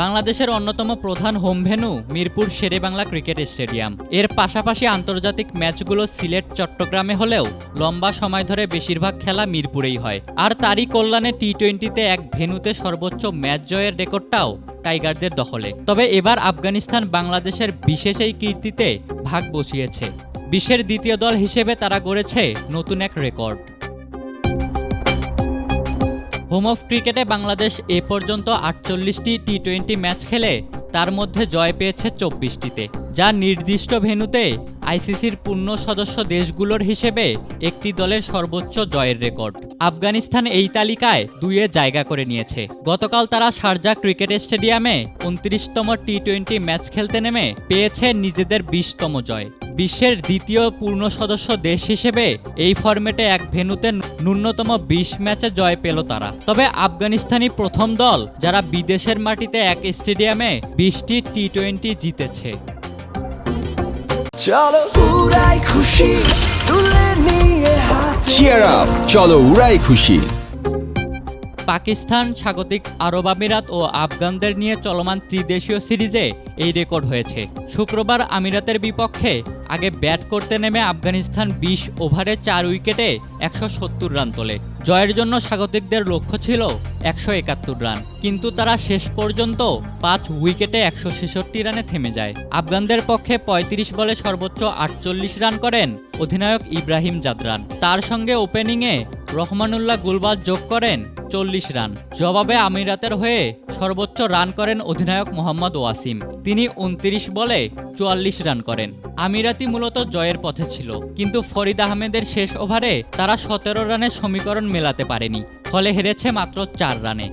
বাংলাদেশের অন্যতম প্রধান home venue Mirpur Sher-e-Bangla cricket stadium. এর পাশাপাশি আন্তর্জাতিক ম্যাচগুলো সিলেট, চট্টগ্রামে হলেও লম্বা সময় ধরে বেশিরভাগ খেলা মিরপুরেই হয়। আর তারই কল্যাণে টি টোয়েন্টিতে এক ভেন্যুতে সর্বোচ্চ ম্যাচ জয়ের রেকর্ডটাও টাইগারদের দখলে। তবে এবার আফগানিস্তান বাংলাদেশের বিশেষ এই কীর্তিতে ভাগ বসিয়েছে। বিশ্বের দ্বিতীয় দল হিসেবে তারা গড়েছে নতুন এক রেকর্ড। হোম অফ ক্রিকেটে বাংলাদেশ এ পর্যন্ত আটচল্লিশটি টি টোয়েন্টি ম্যাচ খেলে, তার মধ্যে জয় পেয়েছে চব্বিশটিতে। যা নির্দিষ্ট ভেন্যুতে আইসিসির পূর্ণ সদস্য দেশগুলোর হিসেবে একটি দলের সর্বোচ্চ জয়ের রেকর্ড। আফগানিস্তান এই তালিকায় দুইয়ে জায়গা করে নিয়েছে। গতকাল তারা শারজা ক্রিকেট স্টেডিয়ামে উনত্রিশতম টি টোয়েন্টি ম্যাচ খেলতে নেমে পেয়েছে নিজেদের বিশতম জয়। বিশ্বের দ্বিতীয় পূর্ণ সদস্য দেশ হিসেবে এই ফরম্যাটে এক ভেন্যুতে ন্যূনতম বিশ ম্যাচে জয় পেল তারা। তবে আফগানিস্তানি প্রথম দল যারা বিদেশের মাটিতে এক স্টেডিয়ামে বিশটি টি টোয়েন্টি জিতেছে। চলো উড়াই খুশি তুলে নিয়ে হাতে চিয়ার আপ চলো উড়াই খুশি। পাকিস্তান, স্বাগতিক আরব আমিরাত ও আফগানদের নিয়ে চলমান ত্রিদেশীয় সিরিজে এই রেকর্ড হয়েছে। শুক্রবার আমিরাতের বিপক্ষে আগে ব্যাট করতে নেমে আফগানিস্তান বিশ ওভারে চার উইকেটে একশো সত্তর রান তোলে। জয়ের জন্য স্বাগতিকদের লক্ষ্য ছিল একশো একাত্তর রান, কিন্তু তারা শেষ পর্যন্ত পাঁচ উইকেটে একশো ছেষট্টি রানে থেমে যায়। আফগানদের পক্ষে ৩৫ বলে সর্বোচ্চ আটচল্লিশ রান করেন অধিনায়ক ইব্রাহিম জাদরান। তার সঙ্গে ওপেনিংয়ে রহমানুল্লাহ গুলবাজ যোগ করেন চল্লিশ রান। জবাবে আমিরাতের হয়ে সর্বোচ্চ রান করেন অধিনায়ক মোহাম্মদ ওয়াসিম। তিনি উনত্রিশ বলে চুয়াল্লিশ রান করেন। আমিরাতি মূলত জয়ের পথে ছিল, কিন্তু ফরিদ আহমেদের শেষ ওভারে তারা সতেরো রানের সমীকরণ মেলাতে পারেনি, ফলে হেরেছে মাত্র চার রানে।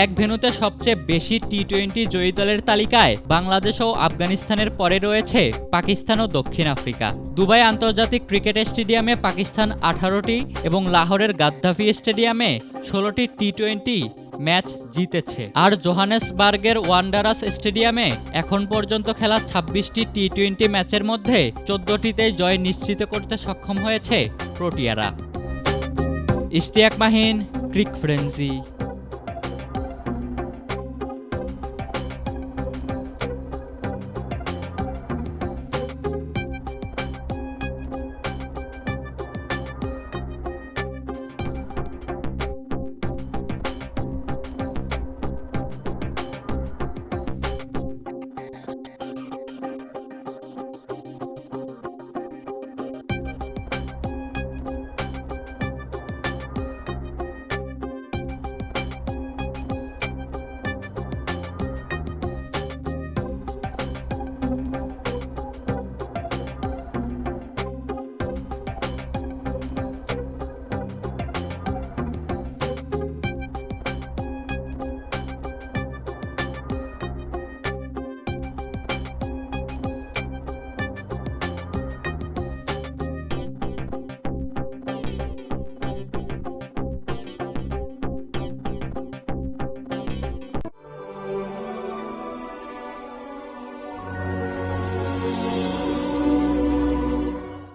এক ভেনুতে সবচেয়ে বেশি টি টোয়েন্টি জয়ী দলের তালিকায় বাংলাদেশ ও আফগানিস্তানের পরে রয়েছে পাকিস্তান ও দক্ষিণ আফ্রিকা। দুবাই আন্তর্জাতিক ক্রিকেট স্টেডিয়ামে পাকিস্তান আঠারোটি এবং লাহোরের গাদ্দাফি স্টেডিয়ামে ষোলোটি টি টোয়েন্টি ম্যাচ জিতেছে। আর জোহানেসবার্গের ওয়ান্ডারাস স্টেডিয়ামে এখন পর্যন্ত খেলা ছাব্বিশটি টি টোয়েন্টি ম্যাচের মধ্যে চোদ্দটিতেই জয় নিশ্চিত করতে সক্ষম হয়েছে প্রোটিয়ারা। ইশতিয়াক মাহিন, ক্রিক ফ্রেন্সি।